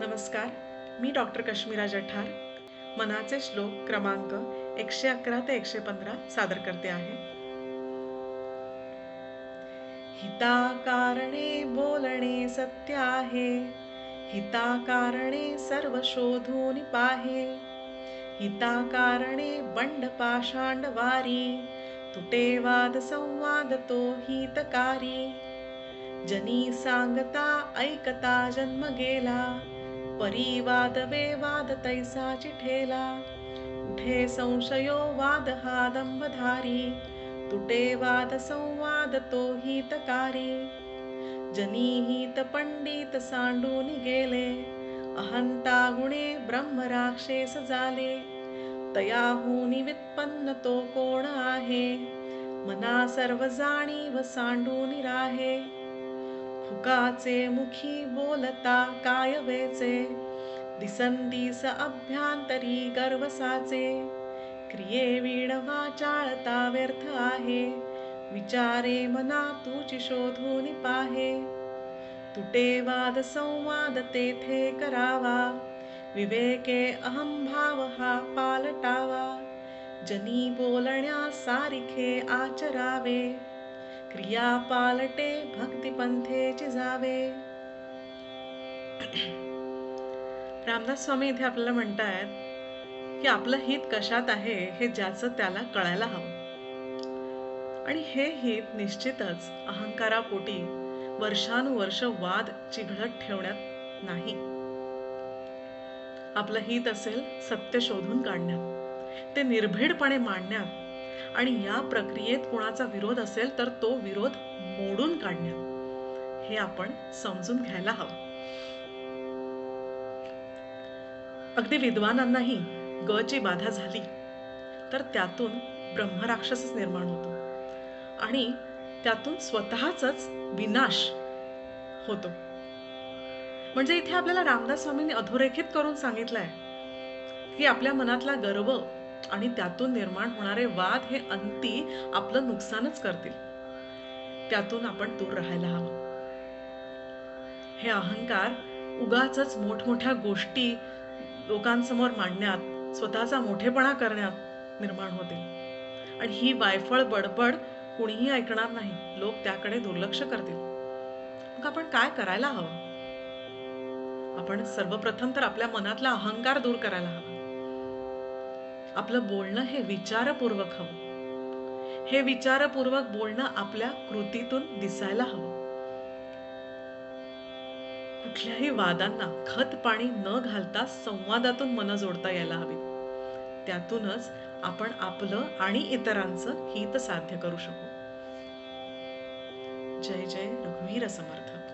नमस्कार मी डॉक्टर कश्मीरा जठार. मनाचे श्लोक क्रमांक एकशे अकरा ते एकशे पंधरा सादर करते आहे. हिताकारणे बोलणे सत्य आहे. हिताकारणे सर्व शोधून पाहे. हिताकारणे बंड पाषांड वारी. तुटे वाद संवाद तो हितकारी. जनी सांगता ऐकता जन्म गेला. परिवाद वेवाद तैसा चिठेला उठे संशयो वाद हा दंभधारी तुटे वाद संवाद तो हितकारी। जनी हित पंडित सांडून गेले अहंता गुणे ब्रह्म झाले तयाहुनी वित्पन्न तो कोण आहे? मना सर्व जाणीव सांडून राहे। फुकाचे मुखी बोलता काय वेचे दिसंदिस अभ्यांतरी गर्वसाचे. क्रिये वीण वाचाळता व्यर्थ आहे. विचारे मना तुची शोधून पाहे. तुटे वाद संवाद तेथे करावा. विवेके अहंभाव हा पालटावा. जनी बोलण्या सारिखे आचरावे. क्रिया पालटे भक्तिपंथेची जावे. रामदास स्वामी इथे आपल्याला म्हणतायत की आपलं हित कशात आहे हे ज्याचं त्याला कळायला हवं. आणि हे हित निश्चितच अहंकारापोटी वर्षानुवर्ष वाद चिघळत ठेवण्यात नाही. आपलं हित असेल सत्य शोधून काढण्यात. ते निर्भीडपणे मांडण्यात आणि या प्रक्रियेत कोणाचा विरोध असेल तर तो विरोध मोडून काढण्यात हे आपण समजून घ्यायला हवं. अगदी विद्वानांनाही ग ची बाधा झाली तर त्यातून ब्रह्मराक्षसच निर्माण होतो. आणि त्यातून स्वतःच विनाश होतो. म्हणजे इथे आपल्याला रामदास स्वामींनी अधोरेखित करून सांगितलंय की आपल्या मनातला गर्व आणि त्यातून निर्माण होणारे वाद हे अंती आपलं नुकसानच करतील. त्यातून आपण दूर राहायला हवं. हे अहंकार उगाच मोठमोठ्या गोष्टी लोकांसमोर मांडण्यात स्वतःचा मोठेपणा करण्यात निर्माण होते आणि ही वायफळ बडबड कुणीही ऐकणार नाही. लोक त्याकडे दुर्लक्ष करतील. मग आपण काय करायला हवं? आपण सर्वप्रथम तर आपल्या मनातला अहंकार दूर करायला हवा. आपलं बोलणं हे विचारपूर्वक हवं. हे विचारपूर्वक बोलणं आपल्या कृतीतून दिसायला हवं. कुठल्याही वादांना खत पाणी न घालता संवादातून मन जोडता यायला हवी त्यातूनच आपण आपलं आणि इतरांचं हित साध्य करू शकू. जय जय रघुवीर समर्थ.